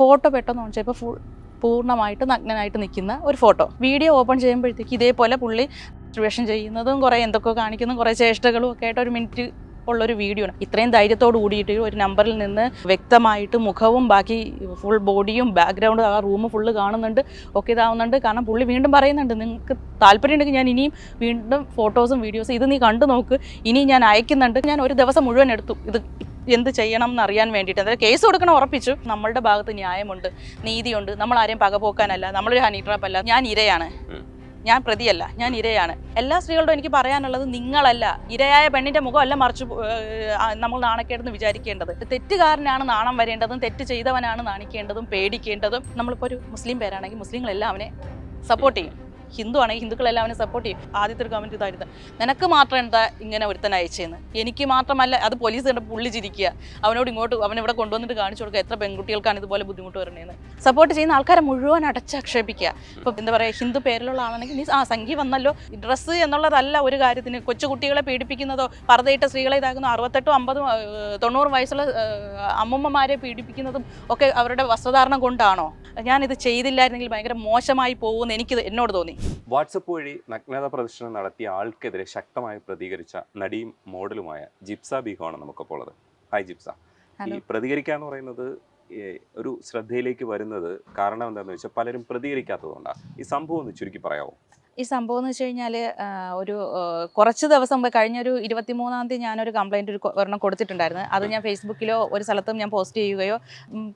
Photo പെട്ടെന്ന് on ചെയ്തപ്പോൾ full പൂർണമായിട്ട് നഗ്നനായിട്ട് നിൽക്കുന്ന ഒരു ഫോട്ടോ. വീഡിയോ ഓപ്പൺ ചെയ്യുമ്പോഴത്തേക്ക് ഇതേപോലെ പുള്ളി സിറ്റുവേഷൻ ചെയ്യുന്നതും കുറേ എന്തൊക്കെ കാണിക്കുന്നതും കുറേ ചേഷ്ടകളും ഒക്കെ ആയിട്ട് ഒരു മിനിറ്റ് ഉള്ളൊരു വീഡിയോ ആണ്. ഇത്രയും ധൈര്യത്തോട് കൂടിയിട്ട് ഒരു നമ്പറിൽ നിന്ന് വ്യക്തമായിട്ട് മുഖവും ബാക്കി ഫുൾ ബോഡിയും ബാക്ക്ഗ്രൗണ്ടും ആ റൂം ഫുള്ള് കാണുന്നുണ്ട് ഒക്കെ ഇതാവുന്നുണ്ട്. കാരണം പുള്ളി വീണ്ടും പറയുന്നുണ്ട് നിങ്ങൾക്ക് താല്പര്യം ഉണ്ടെങ്കിൽ ഞാൻ ഇനിയും വീണ്ടും ഫോട്ടോസും വീഡിയോസും ഇത് നീ കണ്ടു നോക്ക്. ഇനി ഞാൻ അയക്കുന്നുണ്ട്. ഞാൻ ഒരു ദിവസം മുഴുവൻ എടുത്തു. ഇത് എന്ത് ചെയ്യണം എന്ന് അറിയാൻ വേണ്ടിയിട്ട്. അതായത് കേസ് കൊടുക്കണം ഉറപ്പിച്ചു. നമ്മളുടെ ഭാഗത്ത് ന്യായമുണ്ട് നീതിയുണ്ട്. നമ്മൾ ആരെയും പകപോക്കാനല്ല. നമ്മളൊരു ഹണി ട്രാപ്പ് അല്ല. ഞാൻ ഇരയാണ്. ഞാൻ പ്രതിയല്ല. ഞാൻ ഇരയാണ്. എല്ലാ സ്ത്രീകളോടും എനിക്ക് പറയാനുള്ളത് നിങ്ങളല്ല. ഇരയായ പെണ്ണിന്റെ മുഖമല്ല മറിച്ച് നമ്മൾ നാണക്കേടെന്ന് വിചാരിക്കേണ്ടത്. തെറ്റുകാരനാണ് നാണം വരേണ്ടതും തെറ്റ് ചെയ്തവനാണ് നാണിക്കേണ്ടതും പേടിക്കേണ്ടതും. നമ്മളിപ്പോൾ ഒരു മുസ്ലിം പേരാണെങ്കിൽ മുസ്ലിങ്ങളെല്ലാം അവനെ സപ്പോർട്ട് ചെയ്യും. ഹിന്ദു ആണെങ്കിൽ ഹിന്ദുക്കളെല്ലാം അവനെ സപ്പോർട്ട് ചെയ്യും. ആദ്യത്തെ ഒരു കമന്റ് ഇതായിരുന്നു. നിനക്ക് മാത്രം എന്താ ഇങ്ങനെ ഒരുത്തൻ അയച്ചെന്ന്? എനിക്ക് മാത്രമല്ല അത് പോലീസ് കണ്ട പുള്ളി ചിരിക്കുക. അവനോട് ഇങ്ങോട്ട് അവൻ ഇവിടെ കൊണ്ടുവന്നിട്ട് കാണിച്ചു കൊടുക്കുക. എത്ര പെൺകുട്ടികൾക്കാണ് ഇതുപോലെ ബുദ്ധിമുട്ട് വരണേന്ന്. സപ്പോർട്ട് ചെയ്യുന്ന ആൾക്കാരെ മുഴുവൻ അടച്ചാക്ഷേപിക്കുക. ഇപ്പം എന്താ പറയുക ഹിന്ദു പേരിലുള്ള ആളാണെങ്കിൽ നീ ആ സംഖ്യ വന്നല്ലോ. ഡ്രസ്സ് എന്നുള്ളതല്ല ഒരു കാര്യത്തിന്. കൊച്ചുകുട്ടികളെ പീഡിപ്പിക്കുന്നതോ പറതയിട്ട സ്ത്രീകളെ ഇതാക്കുന്നു. അറുപത്തെട്ടും അമ്പതും തൊണ്ണൂറ് വയസ്സുള്ള അമ്മൂമ്മമാരെ പീഡിപ്പിക്കുന്നതും ഒക്കെ അവരുടെ വസ്ത്രധാരണം കൊണ്ടാണോ? ഞാനിത് ചെയ്തില്ലായിരുന്നെങ്കിൽ ഭയങ്കര മോശമായി പോകുമെന്ന് എനിക്ക് എന്നോട് തോന്നി. വാട്സപ്പ് വഴി നഗ്നത പ്രദർശനം നടത്തിയ ആൾക്കെതിരെ ശക്തമായി പ്രതികരിച്ച നടിയും മോഡലുമായ ജിപ്സ ബീഹോ നമുക്കിപ്പോൾ ഉള്ളത്. ഹായ് ജിപ്സ. ഈ പ്രതികരിക്കാന്ന് പ്രതികരിക്കുക എന്ന് പറയുന്നത് ഒരു ശ്രദ്ധയിലേക്ക് വരുന്നത് കാരണം എന്താണെന്ന് വെച്ചാൽ പലരും പ്രതികരിക്കാത്തതുകൊണ്ടാണ് ഈ സംഭവം ഒന്ന് ചുരുക്കി പറയാമോ ഈ സംഭവം എന്ന് വെച്ച് കഴിഞ്ഞാൽ ഒരു കുറച്ച് ദിവസം മുമ്പ് കഴിഞ്ഞൊരു ഇരുപത്തിമൂന്നാം തീയതി ഞാനൊരു കംപ്ലൈന്റ് ഒരു ഒരെണ്ണം കൊടുത്തിട്ടുണ്ടായിരുന്നു. അത് ഞാൻ ഫേസ്ബുക്കിലോ ഒരു സ്ഥലത്തും ഞാൻ പോസ്റ്റ് ചെയ്യുകയോ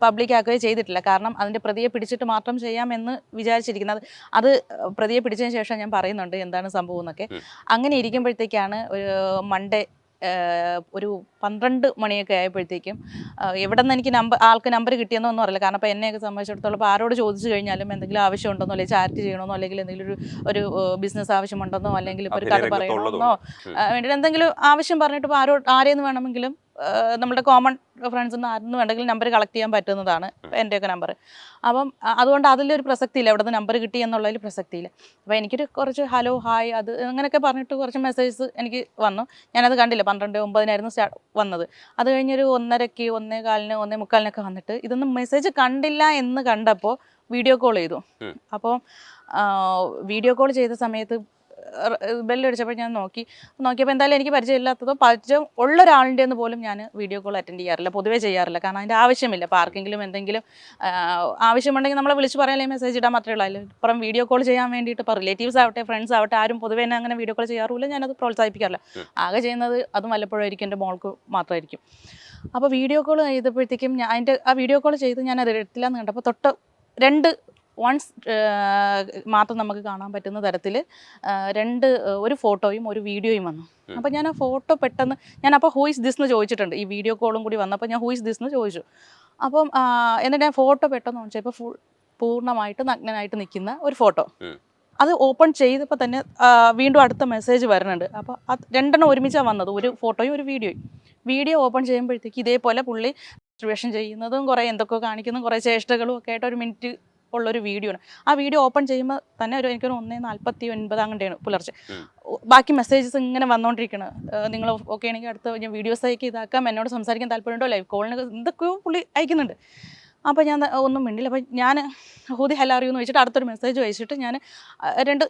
പബ്ലിക് ആക്കുകയോ ചെയ്തിട്ടില്ല. കാരണം അതിന്റെ പ്രതിയെ പിടിച്ചിട്ട് മാത്രം ചെയ്യാമെന്ന് വിചാരിച്ചിരിക്കുന്നത്. അത് പ്രതിയെ പിടിച്ചതിന് ശേഷം ഞാൻ പറയുന്നുണ്ട് എന്താണ് സംഭവം എന്നൊക്കെ. അങ്ങനെ ഇരിക്കുമ്പോഴത്തേക്കാണ് ഒരു മൺഡേ ഒരു പന്ത്രണ്ട് മണിയൊക്കെ ആയപ്പോഴത്തേക്കും എവിടെ നിന്ന് എനിക്ക് നമ്പർ ആൾക്ക് നമ്പർ കിട്ടിയെന്നൊന്നും അറിയില്ല കാരണം അപ്പോൾ എന്നെയൊക്കെ സംബന്ധിച്ചിടത്തോളം ഇപ്പോൾ ആരോട് ചോദിച്ചു കഴിഞ്ഞാലും എന്തെങ്കിലും ആവശ്യമുണ്ടെന്നോ അല്ലെങ്കിൽ ചാരിറ്റി ചെയ്യണമെന്നോ അല്ലെങ്കിൽ എന്തെങ്കിലും ഒരു ഒരു ബിസിനസ് ആവശ്യമുണ്ടെന്നോ അല്ലെങ്കിൽ ഇപ്പോൾ ഒരു കഥ. പറയണമെന്നോ വേണ്ടിയിട്ട് എന്തെങ്കിലും ആവശ്യം പറഞ്ഞിട്ട് ഇപ്പോൾ ആരോ ആരെയെന്ന് വേണമെങ്കിലും നമ്മുടെ കോമൺ ഫ്രണ്ട്സ് നിന്ന് ആരെന്ന് വേണ്ടെങ്കിൽ നമ്പർ കളക്ട് ചെയ്യാൻ പറ്റുന്നതാണ് എന്റെയൊക്കെ നമ്പർ അപ്പം അതുകൊണ്ട് അതിലൊരു പ്രസക്തിയില്ല. എവിടെ നിന്ന് നമ്പർ കിട്ടി എന്നുള്ളതിൽ പ്രസക്തിയില്ല. അപ്പോൾ എനിക്കൊരു കുറച്ച് ഹലോ ഹായ് അത് അങ്ങനെയൊക്കെ പറഞ്ഞിട്ട് കുറച്ച് മെസ്സേജസ് എനിക്ക് വന്നു. ഞാനത് കണ്ടില്ല. പന്ത്രണ്ട് ഒമ്പതിനായിരുന്നു സ്റ്റാർട്ട് വന്നത്. അത് കഴിഞ്ഞൊരു ഒന്നരയ്ക്ക് ഒന്നേ കാലിന് ഒന്നേ മുക്കാലിനൊക്കെ വന്നിട്ട് ഇതൊന്നും മെസ്സേജ് കണ്ടില്ല എന്ന് കണ്ടപ്പോൾ വീഡിയോ കോൾ ചെയ്തു. അപ്പോൾ വീഡിയോ കോൾ ചെയ്ത സമയത്ത് ബെല്ലടിച്ചപ്പോൾ ഞാൻ നോക്കി. നോക്കിയപ്പോൾ എന്തായാലും എനിക്ക് പരിചയമില്ലാത്തതോ പരിചയം ഉള്ള ഒരാളിന്റെ എന്ന് പോലും ഞാൻ വീഡിയോ കോൾ അറ്റൻഡ് ചെയ്യാറില്ല. പൊതുവേ ചെയ്യാറില്ല. കാരണം അതിന്റെ ആവശ്യമില്ല. അപ്പോൾ ആർക്കെങ്കിലും എന്തെങ്കിലും ആവശ്യമുണ്ടെങ്കിൽ നമ്മളെ വിളിച്ച് പറയാൻ മെസ്സേജ് ഇടാൻ മാത്രമേ ഉള്ളൂ. അതിൽ ഇപ്പം വീഡിയോ കോൾ ചെയ്യാൻ വേണ്ടിയിട്ട് ഇപ്പോൾ റിലേറ്റീവ്സ് ആവട്ടെ ഫ്രണ്ട്സ് ആവട്ടെ ആരും പൊതുവേ എന്നെ അങ്ങനെ വീഡിയോ കോൾ ചെയ്യാറില്ല ഞാനത് പ്രോത്സാഹിപ്പിക്കാറില്ല. ആകെ ചെയ്യുന്നത് അതും വല്ലപ്പോഴായിരിക്കും എന്റെ മോൾക്ക് മാത്രമായിരിക്കും. അപ്പോൾ വീഡിയോ കോൾ ചെയ്തപ്പോഴത്തേക്കും ഞാൻ അതിന്റെ ആ വീഡിയോ കോൾ ചെയ്ത് ഞാൻ അത് എടുത്തില്ല എന്ന് കണ്ടപ്പോൾ തൊട്ട് രണ്ട് വൺസ് മാത്രം നമുക്ക് കാണാൻ പറ്റുന്ന തരത്തിൽ രണ്ട് ഒരു ഫോട്ടോയും ഒരു വീഡിയോയും വന്നു. അപ്പം അപ്പോൾ ഞാൻ ആ ഫോട്ടോ പെട്ടെന്ന് ഞാൻ അപ്പോൾ ഹൂയിസ് ദിസ് എന്ന് ചോദിച്ചിട്ടുണ്ട്. ഈ വീഡിയോ കോളും കൂടി വന്നപ്പോൾ ഞാൻ ഹൂയിസ് ദിസ് എന്ന് ചോദിച്ചു. അപ്പം എന്നിട്ട് ഞാൻ ഫോട്ടോ പെട്ടെന്ന് ഇപ്പോൾ ഫുൾ പൂർണമായിട്ട് നഗ്നനായിട്ട് നിൽക്കുന്ന ഒരു ഫോട്ടോ. അത് ഓപ്പൺ ചെയ്തപ്പോൾ തന്നെ വീണ്ടും അടുത്ത മെസ്സേജ് വരുന്നുണ്ട്. അപ്പോൾ അത് രണ്ടെണ്ണം ഒരുമിച്ചാണ് വന്നത്. ഒരു ഫോട്ടോയും ഒരു വീഡിയോയും. വീഡിയോ ഓപ്പൺ ചെയ്യുമ്പോഴത്തേക്ക് ഇതേപോലെ പുള്ളി ഡിസ്ട്രിബ്യൂഷൻ ചെയ്യുന്നതും കുറേ എന്തൊക്കെയോ കാണിക്കുന്നതും കുറേ ചേഷ്ടകളും ഒക്കെ ആയിട്ട് ഒരു മിനിറ്റ് ഉള്ളൊരു വീഡിയോ ആണ്. ആ വീഡിയോ ഓപ്പൺ ചെയ്യുമ്പോൾ തന്നെ ഒരു എനിക്കൊരു ഒന്നേ നാൽപ്പത്തി ഒൻപത് അങ്ങനെയാണ് പുലർച്ചെ ബാക്കി മെസ്സേജസ് ഇങ്ങനെ വന്നുകൊണ്ടിരിക്കണം നിങ്ങൾ ഓക്കെ ആണെങ്കിൽ അടുത്ത ഞാൻ വീഡിയോസ് അയക്കി ഇതാക്കാം എന്നോട് സംസാരിക്കാൻ താല്പര്യമുണ്ടോ? ലൈവ് കോളിന് എന്തൊക്കെയോ പുള്ളി അയക്കുന്നുണ്ട്. അപ്പോൾ ഞാൻ ഒന്നും മിണ്ടില്ല. അപ്പോൾ ഞാൻ ഹൂതി ഹലാറിയോ എന്ന് വെച്ചിട്ട് അടുത്തൊരു മെസ്സേജ് അയച്ചിട്ട് ഞാൻ രണ്ട്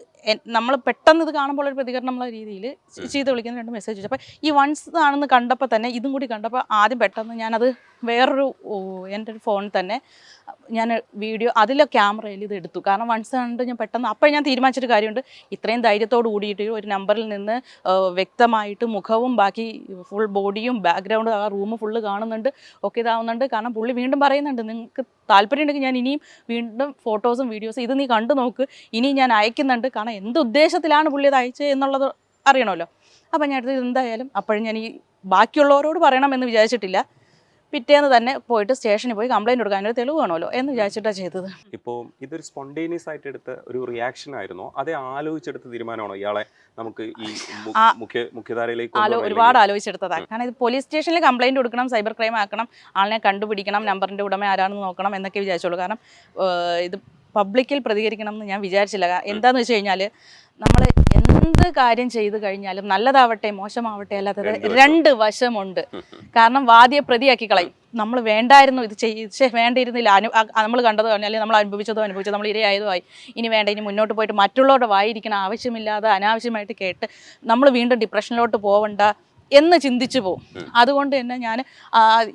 നമ്മൾ പെട്ടെന്ന് ഇത് കാണുമ്പോൾ ഒരു പ്രതികരണം ഉള്ള രീതിയിൽ ചെയ്ത് വിളിക്കുന്ന രണ്ട് മെസ്സേജ് അപ്പോൾ ഈ വൺസ് ആണെന്ന് കണ്ടപ്പോൾ തന്നെ ഇതും കൂടി കണ്ടപ്പോൾ ആദ്യം പെട്ടെന്ന് ഞാനത് വേറൊരു എന്റെ ഒരു ഫോണിൽ തന്നെ ഞാൻ വീഡിയോ അതിലെ ക്യാമറയിൽ ഇത് എടുത്തു. കാരണം വൺസ് കണ്ട് ഞാൻ പെട്ടെന്ന് അപ്പോൾ ഞാൻ തീരുമാനിച്ചൊരു കാര്യമുണ്ട്. ഇത്രയും ധൈര്യത്തോട് കൂടിയിട്ട് ഒരു നമ്പറിൽ നിന്ന് വ്യക്തമായിട്ട് മുഖവും ബാക്കി ഫുൾ ബോഡിയും ബാക്ക്ഗ്രൗണ്ടും ആ റൂം ഫുള്ള് കാണുന്നുണ്ട് ഒക്കെ ഇതാവുന്നുണ്ട്. കാരണം പുള്ളി വീണ്ടും പറയുന്നുണ്ട് നിങ്ങൾക്ക് താല്പര്യമുണ്ടെങ്കിൽ ഞാൻ ഇനിയും വീണ്ടും ഫോട്ടോസും വീഡിയോസും ഇത് നീ കണ്ടു നോക്ക്. ഇനി ഞാൻ അയക്കുന്നുണ്ട്. കാരണം എന്ത് ഉദ്ദേശത്തിലാണ് പുള്ളി അത് അയച്ചത് എന്നുള്ളത് അറിയണമല്ലോ. അപ്പോൾ ഞാൻ എന്തായാലും അപ്പോഴും ഞാൻ ഈ ബാക്കിയുള്ളവരോട് പറയണമെന്ന് വിചാരിച്ചിട്ടില്ല. പിറ്റേന്ന് തന്നെ പോയിട്ട് സ്റ്റേഷനിൽ പോയി കംപ്ലൈന്റ് കൊടുക്കാൻ ഒരു തെളിവ് വേണമല്ലോ എന്ന് വിചാരിച്ചിട്ടാണ് ചെയ്തത്. ഇപ്പോൾ ഇതൊരു സ്പോണ്ടേനിയസ് ആയിട്ട് എടുത്ത ഒരു റിയാക്ഷൻ ആയിരുന്നു. അതേ ആലോചിച്ചെടുത്ത തീരുമാനമാണോ ഇയാളെ നമുക്ക് ഈ മുഖ്യ മുഖ്യധാരയിലേക്ക് ആലോ ഒരുപാട് ആലോചിച്ചെടുത്തതാണ്. കാരണം ഇത് പോലീസ് സ്റ്റേഷനിൽ കംപ്ലൈന്റ് കൊടുക്കണം സൈബർ ക്രൈം ആക്കണം ആളിനെ കണ്ടുപിടിക്കണം നമ്പറിന്റെ ഉടമ ആരാണെന്ന് നോക്കണം എന്നൊക്കെ വിചാരിച്ചോളൂ കാരണം ഇത് പബ്ലിക്കിൽ പ്രതികരിക്കണം എന്ന് ഞാൻ വിചാരിച്ചില്ല. എന്താന്ന് വെച്ച് കഴിഞ്ഞാൽ നമ്മൾ എന്ത് കാര്യം ചെയ്തു കഴിഞ്ഞാലും നല്ലതാവട്ടെ മോശമാവട്ടെ അല്ലാത്തത് രണ്ട് രണ്ട് വശമുണ്ട്. കാരണം വാദിയെ പ്രതിയാക്കി കളയും നമ്മൾ വേണ്ടായിരുന്നു ഇത് ചെയ്ത് വേണ്ടിയിരുന്നില്ല. അനു നമ്മൾ കണ്ടതോ അല്ലെങ്കിൽ നമ്മൾ അനുഭവിച്ചതോ അനുഭവിച്ചതോ നമ്മൾ ഇരയായതോ ആയി ഇനി വേണ്ട ഇനി മുന്നോട്ട് പോയിട്ട് മറ്റുള്ളവരുടെ വായിരിക്കണം ആവശ്യമില്ലാതെ അനാവശ്യമായിട്ട് കേട്ട് നമ്മൾ വീണ്ടും ഡിപ്രഷനിലോട്ട് പോവണ്ട. എന്ന് ചിന്തിച്ചു പോകും അതുകൊണ്ട് തന്നെ ഞാൻ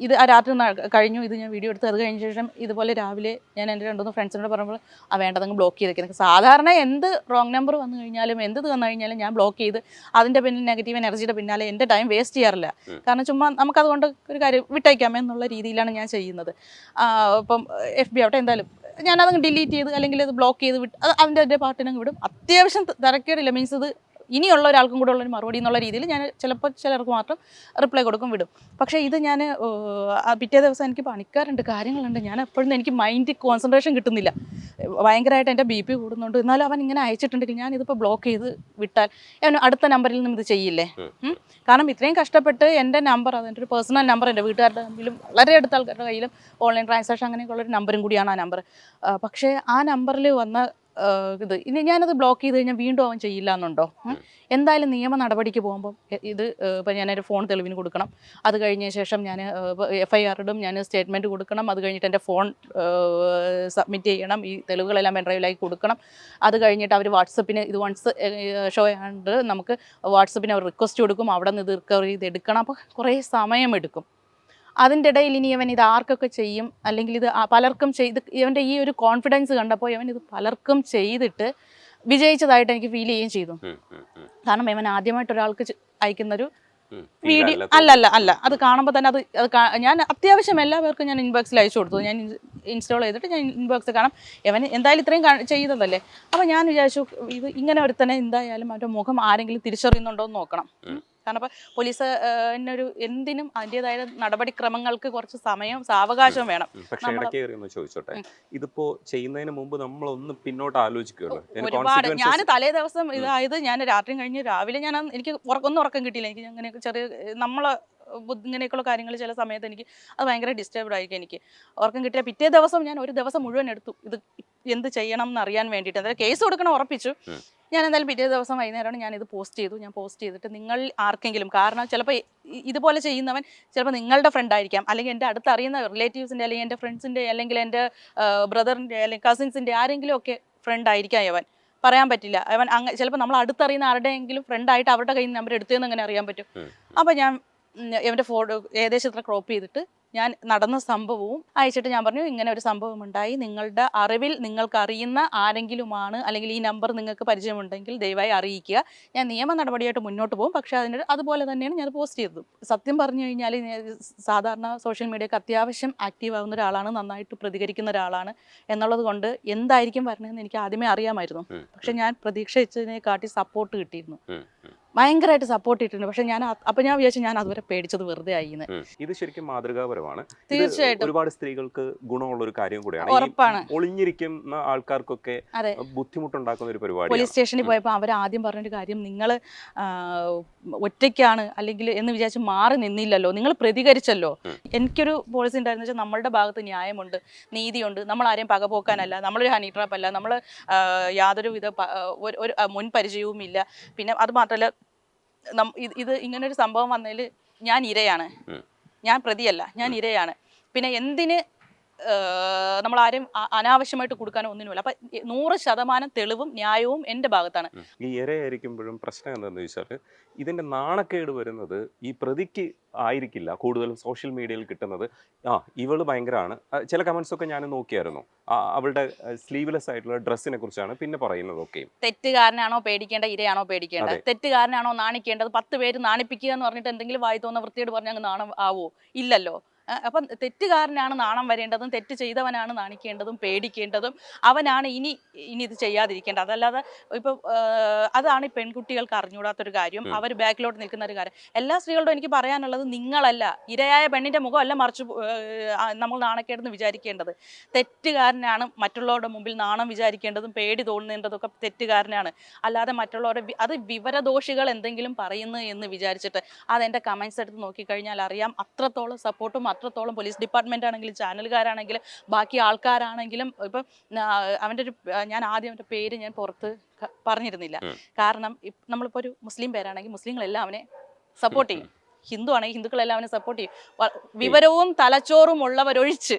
ഇത് ആ രാത്രി കഴിഞ്ഞു. ഇത് ഞാൻ വീഡിയോ എടുത്ത് അത് കഴിഞ്ഞ ശേഷം ഇതുപോലെ രാവിലെ ഞാൻ എന്റെ രണ്ടുമൂന്ന് ഫ്രണ്ട്സിനോട് പറയുമ്പോൾ ആ വേണ്ടതങ്ങ് ബ്ലോക്ക് ചെയ്തേക്കുന്നത് സാധാരണ എന്ത് റോങ് നമ്പർ വന്നു കഴിഞ്ഞാലും എന്ത് തന്നു വന്നു കഴിഞ്ഞാലും ഞാൻ ബ്ലോക്ക് ചെയ്ത് അതിന്റെ പിന്നിൽ നെഗറ്റീവ് എനർജിയുടെ പിന്നാലെ എന്റെ ടൈം വേസ്റ്റ് ചെയ്യാറില്ല. കാരണം ചുമ്മാ നമുക്കതുകൊണ്ട് ഒരു കാര്യം വിട്ടയക്കാം എന്നുള്ള രീതിയിലാണ് ഞാൻ ചെയ്യുന്നത്. ഇപ്പം എഫ് ബി ആവട്ടെ എന്തായാലും ഞാനത് ഡിലീറ്റ് ചെയ്ത് അല്ലെങ്കിൽ അത് ബ്ലോക്ക് ചെയ്ത് വിട്ട് അത് അതിന്റെ എന്റെ പാർട്ടിനങ്ങ് വിടും. അത്യാവശ്യം തിരക്കേടില്ല. മീൻസ് ഇത് ഇനിയുള്ള ഒരാൾക്കും കൂടെ ഉള്ളൊരു മറുപടി എന്നുള്ള രീതിയിൽ ഞാൻ ചിലപ്പോൾ ചിലർക്ക് മാത്രം റിപ്ലൈ കൊടുക്കും വിടും. പക്ഷേ ഇത് ഞാൻ പിറ്റേ ദിവസം എനിക്ക് പണിക്കാറുണ്ട് കാര്യങ്ങളുണ്ട്. ഞാൻ എപ്പോഴും എനിക്ക് മൈൻഡ് കോൺസെൻട്രേഷൻ കിട്ടുന്നില്ല. ഭയങ്കരമായിട്ട് എന്റെ ബി പി കൂടുന്നുണ്ട്. എന്നാലും അവൻ ഇങ്ങനെ അയച്ചിട്ടുണ്ടെങ്കിൽ ഞാൻ ഇതിപ്പോൾ ബ്ലോക്ക് ചെയ്ത് വിട്ടാൽ അവൻ അടുത്ത നമ്പറിൽ നിന്നും ഇത് ചെയ്യില്ലേ? കാരണം ഇത്രയും കഷ്ടപ്പെട്ട് എന്റെ നമ്പർ എന്റെ ഒരു പേഴ്സണൽ നമ്പർ എന്റെ വീട്ടുകാരുടെ കയ്യിലും വളരെ അടുത്ത ആൾക്കാരുടെ കയ്യിലും ഓൺലൈൻ ട്രാൻസാക്ഷൻ അങ്ങനെയൊക്കെ ഉള്ളൊരു നമ്പറും കൂടിയാണ് ആ നമ്പർ പക്ഷേ ആ നമ്പറിൽ വന്ന ഇത് ഇനി ഞാനത് ബ്ലോക്ക് ചെയ്ത് കഴിഞ്ഞാൽ വീണ്ടും അവൻ ചെയ്യില്ല എന്നുണ്ടോ എന്തായാലും നിയമ നടപടിക്ക് പോകുമ്പോൾ ഇത് ഇപ്പം ഞാനൊരു ഫോൺ തെളിവിന് കൊടുക്കണം. അത് കഴിഞ്ഞ ശേഷം ഞാൻ എഫ് ഐ ആർ ഇടും ഞാൻ സ്റ്റേറ്റ്മെന്റ് കൊടുക്കണം. അത് കഴിഞ്ഞിട്ട് എന്റെ ഫോൺ സബ്മിറ്റ് ചെയ്യണം. ഈ തെളിവുകളെല്ലാം പെൻഡ്രൈവിലാക്കി കൊടുക്കണം. അത് കഴിഞ്ഞിട്ട് അവർ വാട്സപ്പിന് ഇത് വൺസ് ഷോ ആണ്ട് നമുക്ക് വാട്സപ്പിന് അവർ റിക്വസ്റ്റ് കൊടുക്കും. അവിടെ നിന്ന് ഇത് റിക്കവർ ചെയ്ത് എടുക്കണം അപ്പോൾ കുറേ സമയമെടുക്കും അതിന്റെ ഇടയിൽ ഇനി ഇവൻ ഇത് ആർക്കൊക്കെ ചെയ്യും? അല്ലെങ്കിൽ ഇത് പലർക്കും ചെയ്ത് ഇവന്റെ ഈ ഒരു കോൺഫിഡൻസ് കണ്ടപ്പോൾ ഇവൻ ഇത് പലർക്കും ചെയ്തിട്ട് വിജയിച്ചതായിട്ട് എനിക്ക് ഫീൽ ചെയ്യുകയും ചെയ്തു. കാരണം ഇവൻ ആദ്യമായിട്ട് ഒരാൾക്ക് അയക്കുന്നൊരു വീഡിയോ അല്ല അല്ല അല്ല. അത് കാണുമ്പോൾ തന്നെ അത് ഞാൻ അത്യാവശ്യം എല്ലാവർക്കും ഞാൻ ഇൻബോക്സിൽ അയച്ചു കൊടുത്തു. ഞാൻ ഇൻസ്റ്റാൾ ചെയ്തിട്ട് ഞാൻ ഇൻബോക്സ് കാണാം. ഇവൻ എന്തായാലും ഇത്രയും ചെയ്തതല്ലേ? അപ്പം ഞാൻ വിചാരിച്ചു ഇത് ഇങ്ങനെ ഒരുത്തനെ എന്തായാലും അവന്റെ മുഖം ആരെങ്കിലും തിരിച്ചറിയുന്നുണ്ടോ എന്ന് നോക്കണം. കാരണം ഇപ്പോൾ പോലീസ് ഒരു എന്തിനും അതിന്റെതായ നടപടിക്രമങ്ങൾക്ക് കുറച്ച് സമയം സാവകാശം വേണം. പക്ഷേ ഇടയ്ക്ക് ഒന്ന് ചോദിച്ചോട്ടെ? ഇതിപ്പോ ചെയ്യുന്നതിന് മുമ്പ് നമ്മൾ ഒന്ന് പിന്നോട്ട് ആലോചിക്കുമല്ലോ ഒരുപാട്. ഞാൻ തലേ ദിവസം ഇതായത് ഞാൻ രാത്രി കഴിഞ്ഞ് രാവിലെ ഞാൻ എനിക്ക് ഒന്നും ഉറക്കം കിട്ടിയില്ല. എനിക്ക് അങ്ങനെ ചെറിയ നമ്മളെ ഇങ്ങനെയൊക്കെയുള്ള കാര്യങ്ങൾ ചില സമയത്ത് എനിക്ക് അത് ഭയങ്കര ഡിസ്റ്റർബ്ഡ് ആയിരിക്കും എനിക്ക്. ഉറക്കം കിട്ടിയ പിറ്റേ ദിവസം ഞാൻ ഒരു ദിവസം മുഴുവൻ എടുത്തു. ഇത് എന്ത് ചെയ്യണം എന്ന് അറിയാൻ വേണ്ടിയിട്ട്. എന്തായാലും കേസ് കൊടുക്കണം ഉറപ്പിച്ചു. ഞാൻ എന്തായാലും പിറ്റേ ദിവസം വൈകുന്നേരമാണ് ഞാൻ ഇത് പോസ്റ്റ് ചെയ്തു. ഞാൻ പോസ്റ്റ് ചെയ്തിട്ട് നിങ്ങൾ ആർക്കെങ്കിലും കാരണം ചിലപ്പോൾ ഇതുപോലെ ചെയ്യുന്നവൻ ചിലപ്പോൾ നിങ്ങളുടെ ഫ്രണ്ട് ആയിരിക്കാം. അല്ലെങ്കിൽ എന്റെ അടുത്ത് അറിയുന്ന റിലേറ്റീവ്സിന്റെ അല്ലെങ്കിൽ എന്റെ ഫ്രണ്ട്സിന്റെ അല്ലെങ്കിൽ എന്റെ ബ്രദറിന്റെ അല്ലെങ്കിൽ കസിൻസിന്റെ ആരെങ്കിലും ഒക്കെ ഫ്രണ്ട് ആയിരിക്കാം അവൻ. പറയാൻ പറ്റില്ല. അവൻ അങ്ങ് ചിലപ്പോൾ നമ്മൾ അടുത്തറിയുന്ന ആരുടെയെങ്കിലും ഫ്രണ്ട് ആയിട്ട് അവരുടെ കയ്യിൽ നിന്ന് നമ്പർ എടുത്തതെന്ന് അങ്ങനെ അറിയാൻ പറ്റും. അപ്പോൾ ഞാൻ എന്റെ ഇവന്റെ ഫോട്ടോ ഏകദേശം ഇത്ര ക്രോപ്പ് ചെയ്തിട്ട് ഞാൻ നടന്ന സംഭവവും അയച്ചിട്ട് ഞാൻ പറഞ്ഞു ഇങ്ങനെ ഒരു സംഭവം ഉണ്ടായി നിങ്ങളുടെ അറിവിൽ നിങ്ങൾക്ക് അറിയുന്ന ആരെങ്കിലുമാണ് അല്ലെങ്കിൽ ഈ നമ്പർ നിങ്ങൾക്ക് പരിചയമുണ്ടെങ്കിൽ ദയവായി അറിയിക്കുക. ഞാൻ നിയമ നടപടിയായിട്ട് മുന്നോട്ട് പോകും. പക്ഷേ അതിന് അതുപോലെ തന്നെയാണ് ഞാൻ പോസ്റ്റ് ചെയ്തത്. സത്യം പറഞ്ഞു കഴിഞ്ഞാൽ സാധാരണ സോഷ്യൽ മീഡിയക്ക് അത്യാവശ്യം ആക്റ്റീവ് ആവുന്ന ഒരാളാണ് നന്നായിട്ട് പ്രതികരിക്കുന്ന ഒരാളാണ് എന്നുള്ളത് കൊണ്ട് എന്തായിരിക്കും വരണമെന്ന് എനിക്ക് ആദ്യമേ അറിയാമായിരുന്നു. പക്ഷെ ഞാൻ പ്രതീക്ഷിച്ചതിനെ കാട്ടി സപ്പോർട്ട് കിട്ടിയിരുന്നു ഭയങ്കരമായിട്ട് സപ്പോർട്ട് ചെയ്തിട്ടുണ്ട്. പക്ഷെ ഞാൻ അപ്പൊ ഞാൻ വിചാരിച്ചു ഞാൻ അതുവരെ പേടിച്ചത് വെറുതെ ആയിന്ന് ഇത് ശരിക്കും മാതൃകാപരമാണ്. തീർച്ചയായിട്ടും. ഒരുപാട് സ്ത്രീകൾക്ക് ഗുണമുള്ള ഒരു കാര്യം കൂടിയാണ്. ഉറപ്പാണ്. ഒളിഞ്ഞിരിക്കുന്ന ആൾക്കാർക്കൊക്കെ അതെ. ബുദ്ധിമുട്ടുണ്ടാക്കുന്ന ഒരു പരിപാടി പോലീസ് സ്റ്റേഷനിൽ പോയപ്പോൾ അവർ ആദ്യം പറഞ്ഞൊരു കാര്യം നിങ്ങൾ ഒറ്റയ്ക്കാണ് അല്ലെങ്കിൽ എന്ന് വിചാരിച്ച് മാറി നിന്നില്ലല്ലോ. നിങ്ങൾ പ്രതികരിച്ചല്ലോ. എനിക്കൊരു പോളിസി ഉണ്ടായിരുന്നു വെച്ചാൽ നമ്മളുടെ ഭാഗത്ത് ന്യായമുണ്ട് നീതിയുണ്ട്. നമ്മൾ ആരെയും പകപോക്കാനല്ല നമ്മളൊരു ഹണി ട്രാപ്പ് അല്ല നമ്മൾ യാതൊരു വിധ ഒരു മുൻ പരിചയവും ഇല്ല പിന്നെ അത് മാത്രമല്ല ഇത് ഇങ്ങനൊരു സംഭവം വന്നതിൽ ഞാൻ ഇരയാണ്. ഞാൻ പ്രതിയല്ല. ഞാൻ ഇരയാണ്. പിന്നെ എന്തിന് നമ്മൾ ആരും അനാവശ്യമായിട്ട് കൊടുക്കാനോ ഒന്നിനുമില്ല. അപ്പൊ നൂറ് ശതമാനം തെളിവും ന്യായവും എന്റെ ഭാഗത്താണ്. ഈ ഇരയായിരിക്കുമ്പോഴും പ്രശ്നം എന്താണെന്ന് ചോദിച്ചാൽ ഇതിന്റെ നാണക്കേട് വരുന്നത് ഈ പ്രതിക്ക് ആയിരിക്കില്ല കൂടുതലും സോഷ്യൽ മീഡിയയിൽ കിട്ടുന്നത്. ആ ഇവൾ ഭയങ്കരമാണ് ചില കമന്റ്സ് ഒക്കെ ഞാൻ നോക്കിയായിരുന്നു. അവളുടെ സ്ലീവ്ലെസ് ആയിട്ടുള്ള ഡ്രസ്സിനെ കുറിച്ചാണ് പിന്നെ പറയുന്നത് ഒക്കെ. തെറ്റുകാരനാണോ പേടിക്കേണ്ട ഇരയാണോ പേടിക്കേണ്ടത്. തെറ്റുകാരനാണോ നാണിക്കേണ്ടത്? പത്ത് പേര് നാണിപ്പിക്കുക എന്ന് പറഞ്ഞിട്ട് എന്തെങ്കിലും വായി തോന്നുന്ന വൃത്തിയോട് പറഞ്ഞാൽ അങ്ങ് നാണം ആവോ? ഇല്ലല്ലോ. അപ്പം തെറ്റുകാരനാണ് നാണം വരേണ്ടതും തെറ്റ് ചെയ്തവനാണ് നാണിക്കേണ്ടതും പേടിക്കേണ്ടതും. അവനാണ് ഇനി ഇനി ഇത് ചെയ്യാതിരിക്കേണ്ടത്. അതല്ലാതെ ഇപ്പം അതാണ് ഈ പെൺകുട്ടികൾക്ക് അറിഞ്ഞുകൂടാത്തൊരു കാര്യം. അവർ ബാക്കിലോട്ട് നിൽക്കുന്ന ഒരു കാര്യം. എല്ലാ സ്ത്രീകളോടും എനിക്ക് പറയാനുള്ളത് നിങ്ങളല്ല ഇരയായ പെണ്ണിന്റെ മുഖമല്ല മറിച്ച് നമ്മൾ നാണക്കേടെന്ന് വിചാരിക്കേണ്ടത്. തെറ്റുകാരനാണ് മറ്റുള്ളവരുടെ മുമ്പിൽ നാണം വിചാരിക്കേണ്ടതും പേടി തോന്നേണ്ടതൊക്കെ തെറ്റുകാരനാണ്. അല്ലാതെ മറ്റുള്ളവരുടെ അത് വിവരദോഷികൾ എന്തെങ്കിലും പറയുന്നു എന്ന് വിചാരിച്ചിട്ട് അതെന്റെ കമൻസ് എടുത്ത് നോക്കിക്കഴിഞ്ഞാൽ അറിയാം അത്രത്തോളം സപ്പോർട്ടും അത്രത്തോളം പോലീസ് ഡിപ്പാർട്ട്മെന്റ് ആണെങ്കിലും ചാനലുകാരാണെങ്കിലും ബാക്കി ആൾക്കാരാണെങ്കിലും ഇപ്പം അവന്റെ അവന്റെ ഒരു ഞാൻ ആദ്യം അവന്റെ പേര് ഞാൻ പുറത്ത് പറഞ്ഞിരുന്നില്ല. കാരണം നമ്മളിപ്പോൾ ഒരു മുസ്ലിം പേരാണെങ്കിൽ മുസ്ലിങ്ങളെല്ലാം അവനെ സപ്പോർട്ട് ചെയ്യും. ഹിന്ദു ആണെങ്കിൽ ഹിന്ദുക്കളെല്ലാം അവനെ സപ്പോർട്ട് ചെയ്യും. വിവരവും തലച്ചോറും ഉള്ളവരൊഴിച്ച്.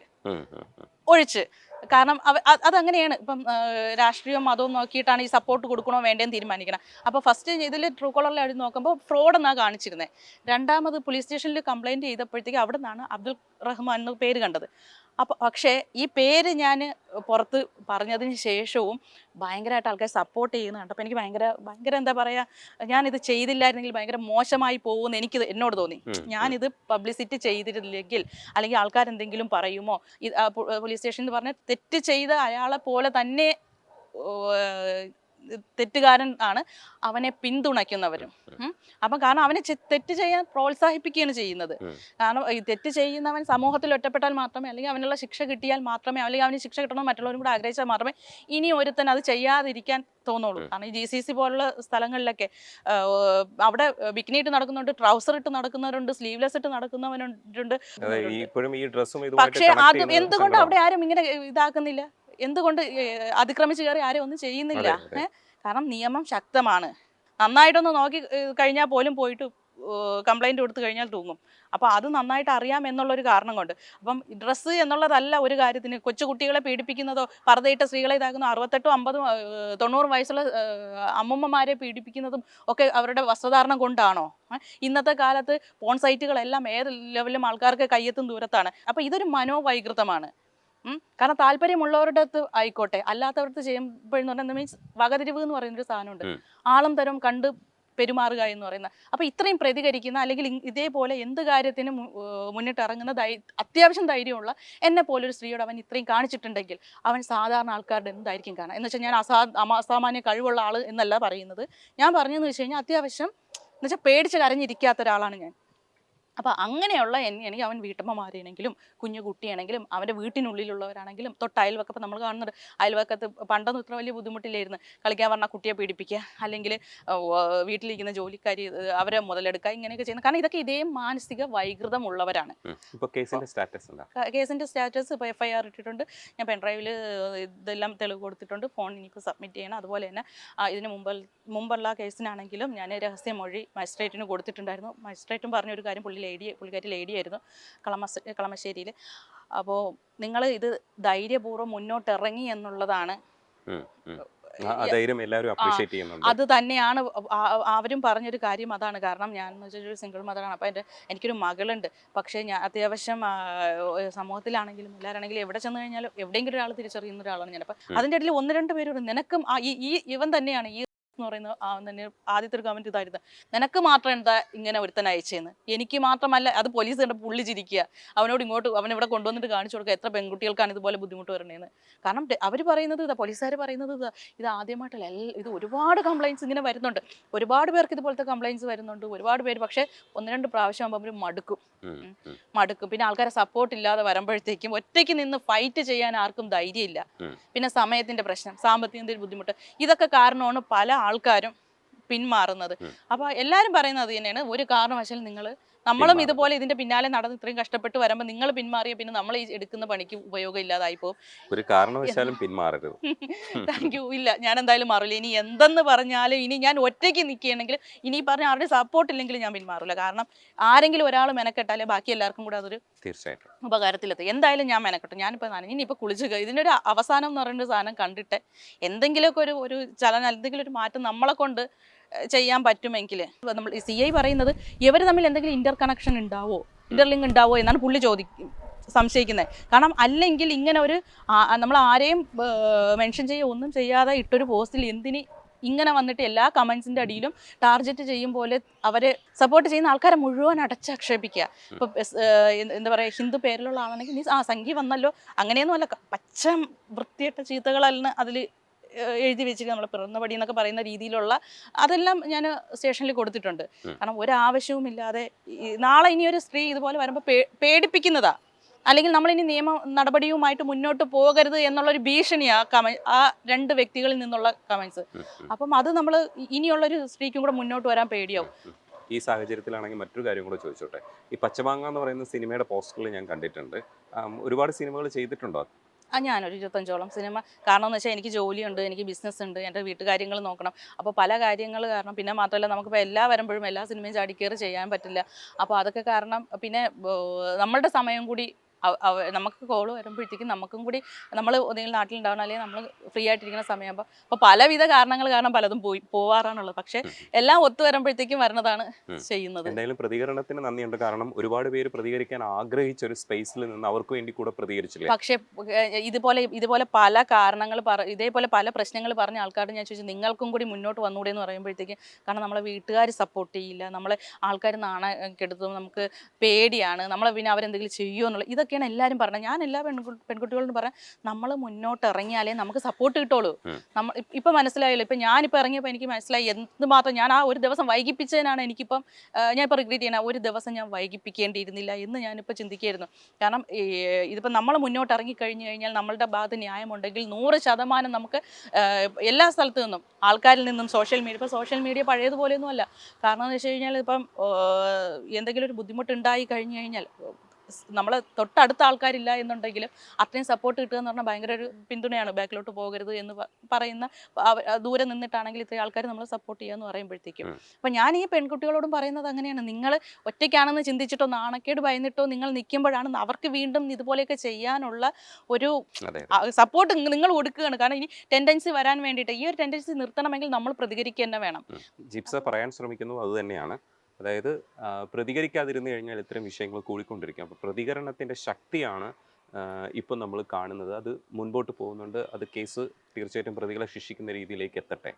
ഒഴിച്ച്. കാരണം അതങ്ങനെയാണ്. ഇപ്പം രാഷ്ട്രീയവും മതവും നോക്കിയിട്ടാണ് ഈ സപ്പോർട്ട് കൊടുക്കണോ വേണ്ടേന്ന് തീരുമാനിക്കണം. അപ്പോൾ ഫസ്റ്റ് ഇതിൽ ട്രൂ കോളറിൽ എഴുതി നോക്കുമ്പോൾ ഫ്രോഡ് എന്നാണ് കാണിച്ചിരുന്നത് രണ്ടാമത് പോലീസ് സ്റ്റേഷനിൽ കംപ്ലയിന്റ് ചെയ്തപ്പോഴത്തേക്ക് അവിടെ നിന്നാണ് അബ്ദുൾ റഹ്മാൻ എന്ന് പേര് കണ്ടത്. അപ്പോൾ പക്ഷേ ഈ പേര് ഞാൻ പുറത്ത് പറഞ്ഞതിന് ശേഷവും ഭയങ്കരമായിട്ട് ആൾക്കാർ സപ്പോർട്ട് ചെയ്യുന്ന കണ്ടപ്പോൾ എനിക്ക് ഭയങ്കര ഭയങ്കര എന്താ പറയുക ഞാനിത് ചെയ്തില്ലായിരുന്നെങ്കിൽ ഭയങ്കര മോശമായി പോകുമെന്ന് എനിക്ക് എന്നോട് തോന്നി. ഞാൻ ഇത് ഞാനിത് പബ്ലിസിറ്റി ചെയ്തിരുന്നില്ലെങ്കിൽ അല്ലെങ്കിൽ ആൾക്കാരെന്തെങ്കിലും പറയുമോ പോലീസ് സ്റ്റേഷൻ എന്ന് പോലീസ് സ്റ്റേഷനിൽ പറഞ്ഞ തെറ്റ് ചെയ്ത അയാളെ പോലെ തന്നെ തെറ്റുകാരൻ ആണ് അവനെ പിന്തുണയ്ക്കുന്നവരും. അപ്പം കാരണം അവനെ തെറ്റ് ചെയ്യാൻ പ്രോത്സാഹിപ്പിക്കുകയാണ് ചെയ്യുന്നത്. കാരണം ഈ തെറ്റ് ചെയ്യുന്നവൻ സമൂഹത്തിൽ ഒറ്റപ്പെട്ടാൽ മാത്രമേ അല്ലെങ്കിൽ അവനുള്ള ശിക്ഷ കിട്ടിയാൽ മാത്രമേ അല്ലെങ്കിൽ അവന് ശിക്ഷ കിട്ടണമെന്ന് മറ്റുള്ളവരും കൂടെ ആഗ്രഹിച്ചാൽ മാത്രമേ ഇനി ഒരുത്തൻ അത് ചെയ്യാതിരിക്കാൻ തോന്നുള്ളൂ. കാരണം ഈ ജി സി സി പോലുള്ള സ്ഥലങ്ങളിലൊക്കെ അവിടെ ബിക്കിനിട്ട് നടക്കുന്നുണ്ട് ട്രൗസർ ഇട്ട് നടക്കുന്നവരുണ്ട് സ്ലീവ്ലെസ് ഇട്ട് നടക്കുന്നവരുണ്ട് പക്ഷേ അത് എന്തുകൊണ്ട് അവിടെ ആരും ഇങ്ങനെ ഇതാക്കുന്നില്ല? എന്തുകൊണ്ട് അതിക്രമിച്ചു കയറി ആരും ഒന്നും ചെയ്യുന്നില്ല? കാരണം നിയമം ശക്തമാണ്. നന്നായിട്ടൊന്ന് നോക്കി കഴിഞ്ഞാൽ പോലും പോയിട്ട് കംപ്ലൈന്റ് കൊടുത്തു കഴിഞ്ഞാൽ തൂങ്ങും. അപ്പോൾ അത് നന്നായിട്ട് അറിയാം എന്നുള്ളൊരു കാരണം കൊണ്ട്. അപ്പം ഡ്രസ്സ് എന്നുള്ളതല്ല ഒരു കാര്യത്തിന്. കൊച്ചുകുട്ടികളെ പീഡിപ്പിക്കുന്നതോ പറതയിട്ട സ്ത്രീകളെ ഇതാക്കുന്ന. അറുപത്തെട്ടും അമ്പതും തൊണ്ണൂറ് വയസ്സുള്ള അമ്മമ്മമാരെ പീഡിപ്പിക്കുന്നതും ഒക്കെ അവരുടെ വസ്ത്രധാരണം കൊണ്ടാണോ? ഇന്നത്തെ കാലത്ത് പോൺ സൈറ്റുകളെല്ലാം ഏത് ലെവലിലും ആൾക്കാർക്ക് കയ്യെത്തും ദൂരത്താണ്. അപ്പോൾ ഇതൊരു മനോവൈകൃതമാണ്. കാരണം താല്പര്യമുള്ളവരുടെ അടുത്ത് ആയിക്കോട്ടെ അല്ലാത്തവർക്ക് ചെയ്യുമ്പോഴെന്ന് പറഞ്ഞാൽ മീൻസ് വകതിരിവ് എന്ന് പറയുന്ന ഒരു സാധനമുണ്ട്. ആളും തരം കണ്ട് പെരുമാറുക എന്ന് പറയുന്നത് അപ്പോൾ ഇത്രയും പ്രതികരിക്കുന്ന അല്ലെങ്കിൽ ഇതേപോലെ എന്ത് കാര്യത്തിനും മുന്നിട്ടിറങ്ങുന്ന ധൈ അത്യാവശ്യം ധൈര്യമുള്ള എന്നെ പോലൊരു സ്ത്രീയോട് അവൻ ഇത്രയും കാണിച്ചിട്ടുണ്ടെങ്കിൽ അവൻ സാധാരണ ആൾക്കാരുടെ എന്തായിരിക്കും കാണാം എന്ന് വെച്ചാൽ ഞാൻ അസാ അസാമാന്യ കഴിവുള്ള ആൾ എന്നല്ല പറയുന്നത്. ഞാൻ പറഞ്ഞതെന്ന് വെച്ച് കഴിഞ്ഞാൽ അത്യാവശ്യം എന്ന് വെച്ചാൽ പേടിച്ച് കരഞ്ഞിരിക്കാത്ത ഒരാളാണ് ഞാൻ. അപ്പോൾ അങ്ങനെയുള്ള എനിക്ക് അവൻ വീട്ടമ്മമാരാണെങ്കിലും കുഞ്ഞു കുട്ടിയാണെങ്കിലും അവന്റെ വീട്ടിനുള്ളിലുള്ളവരാണെങ്കിലും തൊട്ട് അയൽവക്കപ്പം നമ്മൾ കാണുന്നത്. അയൽവക്കത്ത് പണ്ടൊന്നും ഇത്ര വലിയ ബുദ്ധിമുട്ടില്ലായിരുന്നു. കളിക്കാൻ പറഞ്ഞാൽ കുട്ടിയെ പീഡിപ്പിക്കുക അല്ലെങ്കിൽ വീട്ടിലിരിക്കുന്ന ജോലിക്കാരി അവരെ മുതലെടുക്കുക ഇങ്ങനെയൊക്കെ ചെയ്യുന്നത്. കാരണം ഇതൊക്കെ ഇതേ മാനസിക വൈകൃതമുള്ളവരാണ്. കേസിന്റെ സ്റ്റാറ്റസ് ഇപ്പോൾ എഫ് ഐ ആർ ഇട്ടിട്ടുണ്ട്. ഞാൻ പെൻഡ്രൈവിൽ ഇതെല്ലാം തെളിവ് കൊടുത്തിട്ടുണ്ട്. ഫോൺ ഇനിയിപ്പോൾ സബ്മിറ്റ് ചെയ്യണം. അതുപോലെ തന്നെ ഇതിന് മുമ്പ് മുമ്പുള്ള കേസിനാണെങ്കിലും ഞാൻ രഹസ്യമൊഴി മജിസ്ട്രേറ്റിന് കൊടുത്തിട്ടുണ്ടായിരുന്നു. മജിസ്ട്രേറ്റും പറഞ്ഞൊരു കാര്യം പുള്ളി ലേഡി പുള്ളിക്കാരി ലേഡിയായിരുന്നു കളമസ് കളമശ്ശേരിയിൽ അപ്പോൾ നിങ്ങൾ ഇത് ധൈര്യപൂർവം മുന്നോട്ട് ഇറങ്ങി എന്നുള്ളതാണ് അത് തന്നെയാണ് അവരും പറഞ്ഞൊരു കാര്യം അതാണ്. കാരണം ഞാൻ എന്ന് വെച്ചാൽ ഒരു സിംഗിൾ മദറാണ് അപ്പം എന്റെ എനിക്കൊരു മകളുണ്ട്. പക്ഷേ ഞാൻ അത്യാവശ്യം സമൂഹത്തിലാണെങ്കിലും എല്ലാവരാണെങ്കിലും എവിടെ ചെന്ന് കഴിഞ്ഞാലും എവിടെയെങ്കിലും ഒരാൾ തിരിച്ചറിയുന്ന ഒരാളാണ് ഞാൻ. അപ്പം. അതിന്റെ ഇടയിൽ ഒന്ന് രണ്ട് പേരോട് നിനക്കും ഈ ഈ ഇവൻ തന്നെയാണ്. ഈ എന്ന് പറയുന്ന തന്നെ ആദ്യത്തെ ഒരു കമന്റ് ഇതായിരുന്നു. നിനക്ക് മാത്രം എന്താ ഇങ്ങനെ ഒരുത്തൻ അയച്ചെന്ന്? എനിക്ക് മാത്രമല്ല അത് പോലീസ് കണ്ട പുള്ളി ചിരിക്കുക. അവനോട് ഇങ്ങോട്ട് അവൻ ഇവിടെ കൊണ്ടുവന്നിട്ട് കാണിച്ചു കൊടുക്കുക. എത്ര പെൺകുട്ടികൾക്കാണ് ഇതുപോലെ ബുദ്ധിമുട്ട് വരണേന്ന്? കാരണം അവർ പറയുന്നത് ഇതാ പോലീസുകാർ പറയുന്നത് ഇതാ ഇത് ആദ്യമായിട്ടല്ല എല്ലാ ഇത് ഒരുപാട് കംപ്ലൈന്റ്സ് ഇങ്ങനെ വരുന്നുണ്ട്. ഒരുപാട് പേർക്ക് ഇതുപോലത്തെ കംപ്ലൈന്റ്സ് വരുന്നുണ്ട് ഒരുപാട് പേര് പക്ഷേ ഒന്ന് രണ്ട് പ്രാവശ്യം ആകുമ്പോൾ അവർ മടുക്കും. മടുക്കും. പിന്നെ ആൾക്കാരെ സപ്പോർട്ട് ഇല്ലാതെ വരുമ്പോഴത്തേക്കും ഒറ്റയ്ക്ക് നിന്ന് ഫൈറ്റ് ചെയ്യാൻ ആർക്കും ധൈര്യമില്ല. പിന്നെ സമയത്തിന്റെ പ്രശ്നം സാമ്പത്തികത്തിന്റെ ബുദ്ധിമുട്ട്. ഇതൊക്കെ കാരണമാണ് പല ആൾക്കാരും പിന്മാറുന്നത്. അപ്പൊ അപ്പോൾ എല്ലാവരും പറയുന്നത് തന്നെയാണ്. ഒരു കാരണവശാലും നിങ്ങൾ നമ്മളും ഇതുപോലെ ഇതിന്റെ പിന്നാലെ നടന്ന് ഇത്രയും കഷ്ടപ്പെട്ട് വരുമ്പോൾ നിങ്ങൾ പിന്മാറിയ പിന്നെ നമ്മൾ ഈ എടുക്കുന്ന പണിക്ക് ഉപയോഗം ഇല്ലാതായി പോകും. ഒരു കാരണവശാലും പിന്മാറരുത്. താങ്ക് യു ഇല്ല ഞാൻ എന്തായാലും മാറില്ല ഇനി എന്തെന്ന് പറഞ്ഞാലും ഇനി ഞാൻ ഒറ്റയ്ക്ക് നിൽക്കുകയാണെങ്കിൽ ഇനി പറഞ്ഞ ആരുടെ സപ്പോർട്ട് ഇല്ലെങ്കിലും ഞാൻ പിന്മാറില്ല കാരണം ആരെങ്കിലും ഒരാൾ മെനക്കെട്ടാലേ ബാക്കി എല്ലാവർക്കും കൂടെ അതൊരു തീർച്ചയായിട്ടും. ഉപകാരത്തിലെത്തും. എന്തായാലും ഞാൻ മെനക്കെട്ടു. ഞാനിപ്പോൾ നനഞ്ഞു ഇനിയിപ്പോൾ കുളിച്ച് ഇതിന്റെ ഒരു അവസാനം എന്ന് പറയുന്ന സാധനം കണ്ടിട്ട് എന്തെങ്കിലുമൊക്കെ ഒരു ഒരു ചലനം എന്തെങ്കിലും ഒരു മാറ്റം നമ്മളെ കൊണ്ട് ചെയ്യാൻ പറ്റുമെങ്കിൽ നമ്മൾ സി ഐ പറയുന്നത് ഇവർ തമ്മിൽ എന്തെങ്കിലും ഇന്റർ കണക്ഷൻ ഉണ്ടാവോ? ഇന്റർലിങ്ക് ഉണ്ടാവോ എന്നാണ് പുള്ളി ചോദിക്കും സംശയിക്കുന്നത് കാരണം അല്ലെങ്കിൽ ഇങ്ങനെ ഒരു നമ്മൾ ആരെയും മെൻഷൻ ചെയ്യുക ഒന്നും ചെയ്യാതെ ഇട്ടൊരു പോസ്റ്റിൽ എന്തിന് ഇങ്ങനെ വന്നിട്ട് എല്ലാ കമൻസിന്റെ അടിയിലും ടാർഗറ്റ് ചെയ്യും പോലെ അവരെ സപ്പോർട്ട് ചെയ്യുന്ന ആൾക്കാരെ മുഴുവൻ അടച്ചാക്ഷേപിക്കുക ഇപ്പം എസ്- ഏഹ് എന്ത് പറയുക ഹിന്ദു പേരിലുള്ള ആളാണെങ്കിൽ നീ ആ സംഖ്യ വന്നല്ലോ. അങ്ങനെയൊന്നും അല്ല പച്ച വൃത്തിയിട്ട ചീത്തകളല്ല അതിൽ എഴുതി വെച്ചിട്ട് നമ്മൾ പിറന്നപടി എന്നൊക്കെ പറയുന്ന രീതിയിലുള്ള അതെല്ലാം ഞാൻ സ്റ്റേഷനിൽ കൊടുത്തിട്ടുണ്ട്. കാരണം ഒരാവശ്യവുമില്ലാതെ ഇല്ലാതെ നാളെ ഇനി ഒരു സ്ത്രീ ഇതുപോലെ വരുമ്പോൾ പേടിപ്പിക്കുന്നതാ. അല്ലെങ്കിൽ നമ്മൾ ഇനി നിയമ നടപടിയുമായിട്ട് മുന്നോട്ട് പോകരുത് എന്നുള്ളൊരു ഭീഷണിയാ കമ ആ രണ്ട് വ്യക്തികളിൽ നിന്നുള്ള കമൻസ്. അപ്പം അത് നമ്മൾ ഇനിയുള്ളൊരു സ്ത്രീക്കും കൂടെ മുന്നോട്ട് വരാൻ പേടിയാവും. ഈ സാഹചര്യത്തിലാണെങ്കിൽ മറ്റൊരു കാര്യം കൂടെ ചോദിച്ചോട്ടെ? ഈ പച്ചമാങ്ങ എന്ന് പറയുന്ന സിനിമയുടെ പോസ്റ്ററിൽ ഞാൻ കണ്ടിട്ടുണ്ട്. ഒരുപാട് സിനിമകൾ ചെയ്തിട്ടുണ്ടോ? ആ ഞാനൊരു ഇരുപത്തഞ്ചോളം സിനിമ. കാരണം എന്ന് വെച്ചാൽ എനിക്ക് ജോലിയുണ്ട് എനിക്ക് ബിസിനസ് ഉണ്ട് എന്റെ വീട്ടുകാര്യങ്ങൾ നോക്കണം. അപ്പോൾ പല കാര്യങ്ങൾ കാരണം പിന്നെ മാത്രമല്ല നമുക്കിപ്പോൾ എല്ലാ വരുമ്പോഴും എല്ലാ സിനിമയും ചാടിക്കയറി ചെയ്യാൻ പറ്റില്ല. അപ്പോൾ അതൊക്കെ കാരണം പിന്നെ നമ്മളുടെ സമയം കൂടി നമുക്ക് കോൾ വരുമ്പോഴത്തേക്കും നമുക്കും കൂടി നമ്മൾ ഒന്നെങ്കിലും നാട്ടിലുണ്ടാവണം അല്ലെങ്കിൽ നമ്മൾ ഫ്രീ ആയിട്ടിരിക്കുന്ന സമയമാകുമ്പോൾ അപ്പോൾ പലവിധ കാരണങ്ങൾ കാരണം പലതും പോയി പോവാറാണുള്ളത്. പക്ഷേ എല്ലാം ഒത്തു വരുമ്പോഴത്തേക്കും വരുന്നതാണ് ചെയ്യുന്നത്. എന്തായാലും പ്രതികരണത്തിന് നന്ദിയുണ്ട്. കാരണം ഒരുപാട് പേര് പ്രതികരിക്കാൻ ആഗ്രഹിച്ച ഒരു സ്പേസിൽ നിന്ന് അവർക്ക് വേണ്ടി കൂടെ പ്രതികരിച്ചില്ല? പക്ഷേ ഇതുപോലെ ഇതുപോലെ പല കാരണങ്ങൾ പറ ഇതേപോലെ പല പ്രശ്നങ്ങൾ പറഞ്ഞ ആൾക്കാരോട് ഞാൻ ചോദിച്ചു നിങ്ങൾക്കും കൂടി മുന്നോട്ട് വന്നുകൂടെ എന്ന് പറയുമ്പോഴത്തേക്കും കാരണം നമ്മളെ വീട്ടുകാർ സപ്പോർട്ട് ചെയ്യില്ല. നമ്മളെ ആൾക്കാർ നാണ കെടുത്തും നമുക്ക് പേടിയാണ്. നമ്മളെ പിന്നെ അവരെന്തെങ്കിലും ചെയ്യുമോ എന്നുള്ള ഇതൊക്കെയാണ് എല്ലാവരും പറഞ്ഞത്. ഞാൻ എല്ലാ പെൺകുട്ടി പെൺകുട്ടികളോടും പറഞ്ഞ നമ്മൾ മുന്നോട്ട് ഇറങ്ങിയാലേ നമുക്ക് സപ്പോർട്ട് കിട്ടുള്ളൂ. നമ്മൾ ഇപ്പം മനസ്സിലായല്ലോ? ഇപ്പം ഞാനിപ്പോൾ ഇറങ്ങിയപ്പോൾ എനിക്ക് മനസ്സിലായി എന്തുമാത്രം ഞാൻ ആ ഒരു ദിവസം വൈകിപ്പിച്ചതിനാണ് എനിക്കിപ്പം ഞാൻ ഇപ്പോൾ റിഗ്രറ്റ് ചെയ്യണ ഒരു ദിവസം ഞാൻ വൈകിപ്പിക്കേണ്ടിയിരുന്നില്ല എന്ന് ഞാനിപ്പോൾ ചിന്തിക്കുകയായിരുന്നു കാരണം ഇതിപ്പോൾ നമ്മൾ മുന്നോട്ട് ഇറങ്ങി കഴിഞ്ഞു കഴിഞ്ഞാൽ നമ്മളുടെ ഭാഗത്ത് ന്യായമുണ്ടെങ്കിൽ നൂറ് ശതമാനം നമുക്ക് എല്ലാ സ്ഥലത്തു നിന്നും ആൾക്കാരിൽ നിന്നും സോഷ്യൽ മീഡിയ ഇപ്പോൾ സോഷ്യൽ മീഡിയ പഴയതുപോലെയൊന്നും അല്ല കാരണം എന്ന് വെച്ച് കഴിഞ്ഞാൽ ഇപ്പം എന്തെങ്കിലും ഒരു ബുദ്ധിമുട്ടുണ്ടായി കഴിഞ്ഞു കഴിഞ്ഞാൽ നമ്മൾ തൊട്ടടുത്ത ആൾക്കാരില്ല എന്നുണ്ടെങ്കിലും അത്രയും സപ്പോർട്ട് കിട്ടുക എന്ന് പറഞ്ഞാൽ ഭയങ്കര ഒരു പിന്തുണയാണ്. ബാക്കിലോട്ട് പോകരുത് എന്ന് പറയുന്ന ദൂരെ നിന്നിട്ടാണെങ്കിൽ ഇത്രയും ആൾക്കാർ നമ്മൾ സപ്പോർട്ട് ചെയ്യുക എന്ന് പറയുമ്പോഴത്തേക്കും. അപ്പം ഞാൻ ഈ പെൺകുട്ടികളോടും പറയുന്നത് അങ്ങനെയാണ്. നിങ്ങൾ ഒറ്റയ്ക്കാണെന്ന് ചിന്തിച്ചിട്ടോ നാണക്കേട് ഭയന്നിട്ടോ നിങ്ങൾ നിൽക്കുമ്പോഴാണ് അവർക്ക് വീണ്ടും ഇതുപോലെയൊക്കെ ചെയ്യാനുള്ള ഒരു സപ്പോർട്ട് നിങ്ങൾ കൊടുക്കുകയാണ്. കാരണം ഇനി ടെൻഡൻസി വരാൻ വേണ്ടിയിട്ട് ഈ ഒരു ടെൻഡൻസി നിർത്തണമെങ്കിൽ നമ്മൾ പ്രതികരിക്കുക തന്നെ വേണം. ജിപ്സ പറയാൻ ശ്രമിക്കുന്നു. അത് തന്നെയാണ്. അതായത് പ്രതികരിക്കാതിരുന്നു കഴിഞ്ഞാൽ ഇത്തരം വിഷയങ്ങൾ കൂടിക്കൊണ്ടിരിക്കും. അപ്പോൾ പ്രതികരണത്തിന്റെ ശക്തിയാണ് ഇപ്പം നമ്മൾ കാണുന്നത്. അത് മുൻപോട്ട് പോകുന്നുണ്ട്. അത് കേസ് തീർച്ചയായിട്ടും പ്രതികളെ ശിക്ഷിക്കുന്ന രീതിയിലേക്ക് എത്തട്ടെ.